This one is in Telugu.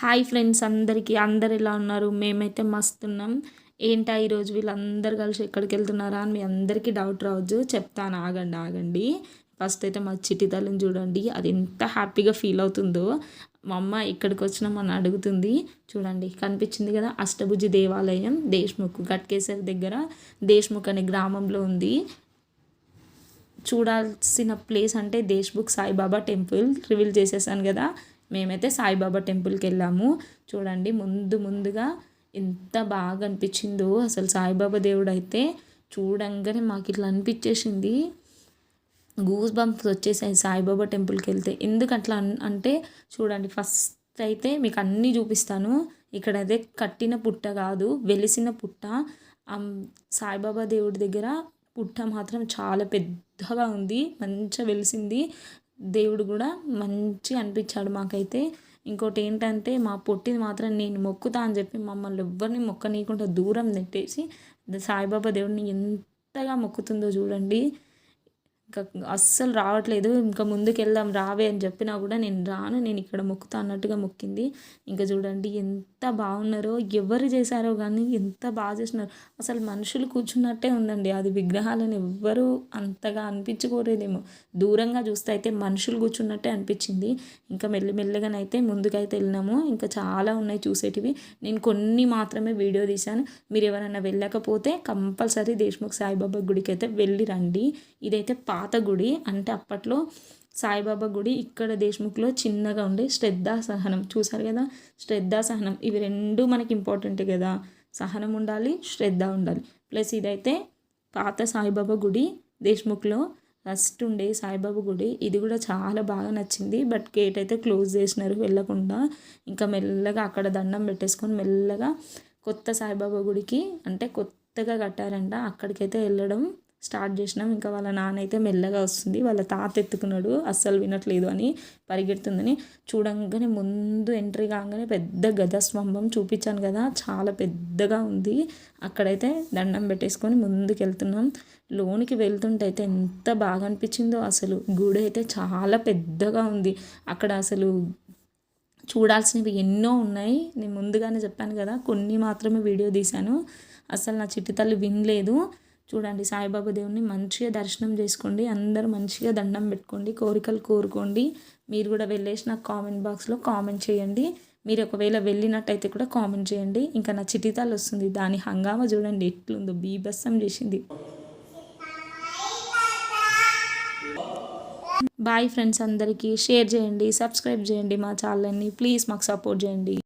హాయ్ ఫ్రెండ్స్ అందరికీ. అందరు ఎలా ఉన్నారు? మేమైతే మస్తున్నాం ఏంటా ఈరోజు వీళ్ళందరూ కలిసి ఎక్కడికి వెళ్తున్నారా అని మీ అందరికీ డౌట్ రావచ్చు చెప్తాను. ఆగండి ఆగండి. ఫస్ట్ అయితే మా చిట్టి తల్లిని చూడండి. అది ఎంత హ్యాపీగా ఫీల్ అవుతుందో. మా అమ్మ ఇక్కడికి వచ్చినామని అడుగుతుంది. చూడండి కనిపించింది కదా అష్టభుజి దేవాలయం. దేశ్ముఖ్ గట్కేసర్ దగ్గర. దేశ్ముఖ్ అనే గ్రామంలో ఉంది. చూడాల్సిన ప్లేస్ అంటే దేశ్ముఖ్ సాయిబాబా టెంపుల్. రివీల్ చేసేసాను కదా. మేమైతే సాయిబాబా టెంపుల్కి వెళ్ళాము. చూడండి ముందు ముందుగా ఎంత బాగా అనిపించిందో అసలు సాయిబాబా దేవుడు అయితే చూడంగానే మాకు ఇట్లా అనిపించేసింది. గూస్ బంప్స్ వచ్చేసాయి సాయిబాబా టెంపుల్కి వెళ్తే. ఎందుకు అట్లా అంటే చూడండి ఫస్ట్ అయితే మీకు అన్నీ చూపిస్తాను. ఇక్కడ అదే కట్టిన పుట్ట కాదు వెలిసిన పుట్ట. సాయిబాబా దేవుడి దగ్గర పుట్ట మాత్రం చాలా పెద్దగా ఉంది మంచిగా వెలిసింది. దేవుడు కూడా మంచిగా అనిపించాడు మాకైతే. ఇంకోటి ఏంటంటే మా పొట్టిది మాత్రం నేను మొక్కుతా అని చెప్పి మమ్మల్ని ఎవ్వరిని మొక్కనీయకుండా దూరం నెట్టేసి సాయిబాబా దేవుడిని ఎంతగా మొక్కుతుందో చూడండి. ఇంకా అస్సలు రావట్లేదు. ఇంకా ముందుకు వెళ్దాం రావే అని చెప్పినా కూడా నేను రాను. నేను ఇక్కడ మొక్కుతా అన్నట్టుగా మొక్కింది. ఇంకా చూడండి ఎంత బాగున్నారో ఎవరు చేశారో కానీ ఎంత బాగా చేసినారు అసలు మనుషులు కూర్చున్నట్టే ఉందండి. అది విగ్రహాలను ఎవ్వరూ అంతగా అనిపించుకోలేదేమో దూరంగా చూస్తే అయితే మనుషులు కూర్చున్నట్టే అనిపించింది. ఇంకా మెల్లిమెల్లగానైతే ముందుకైతే వెళ్ళినాము. ఇంకా చాలా ఉన్నాయి చూసేటివి. నేను కొన్ని మాత్రమే వీడియో తీశాను. మీరు ఎవరైనా వెళ్ళకపోతే కంపల్సరీ దేశ్ముఖ్ సాయిబాబా గుడికి అయితే వెళ్ళి రండి. ఇదైతే పాత గుడి అంటే అప్పట్లో సాయిబాబా గుడి ఇక్కడ దేశ్ముఖ్లో చిన్నగా ఉండే శ్రద్ధా సహనం చూసారు కదా? శ్రద్ధా సహనం ఇవి రెండు మనకి ఇంపార్టెంట్ కదా. సహనం ఉండాలి శ్రద్ధ ఉండాలి. ప్లస్ ఇదైతే పాత సాయిబాబా గుడి దేశ్ముఖ్లో ఫస్ట్ ఉండే సాయిబాబా గుడి. ఇది కూడా చాలా బాగా నచ్చింది. బట్ గేట్ అయితే క్లోజ్ చేసినారు వెళ్ళకుండా. ఇంకా మెల్లగా అక్కడ దండం పెట్టేసుకొని మెల్లగా కొత్త సాయిబాబా గుడికి అంటే కొత్తగా కట్టారంట. అక్కడికైతే వెళ్ళడం స్టార్ట్ చేసినాం. ఇంకా వాళ్ళ నాన్న అయితే మెల్లగా వస్తుంది. వాళ్ళ తాత ఎత్తుకున్నాడు. అస్సలు వినట్లేదు అని పరిగెడుతుందని చూడంగానే ముందు ఎంట్రీ కాగానే పెద్ద గజస్తంభం చూపించాను కదా. చాలా పెద్దగా ఉంది. అక్కడైతే దండం పెట్టేసుకొని ముందుకు వెళ్తున్నాం లోనికి వెళ్తుంటే అయితే ఎంత బాగా అనిపించిందో అసలు. గుడి అయితే చాలా పెద్దగా ఉంది. అక్కడ అసలు చూడాల్సినవి ఎన్నో ఉన్నాయి. నేను ముందుగానే చెప్పాను కదా కొన్ని మాత్రమే వీడియో తీశాను. అసలు నా చిట్టి తల్లి వినలేదు. చూడండి సాయిబాబా దేవుని మంచిగా దర్శనం చేసుకోండి అందరూ మంచిగా దండం పెట్టుకోండి కోరికలు కోరుకోండి. మీరు కూడా వెళ్ళేసి నాకు కామెంట్ బాక్స్లో కామెంట్ చేయండి. మీరు ఒకవేళ వెళ్ళినట్టయితే కూడా కామెంట్ చేయండి. ఇంకా నా చిటితాలు వస్తుంది. దాని హంగామా చూడండి ఎట్లుందో బీభత్సం చేసింది. బాయ్ ఫ్రెండ్స్ అందరికీ షేర్ చేయండి సబ్స్క్రైబ్ చేయండి మా ఛానల్ని. ప్లీజ్ మాకు సపోర్ట్ చేయండి.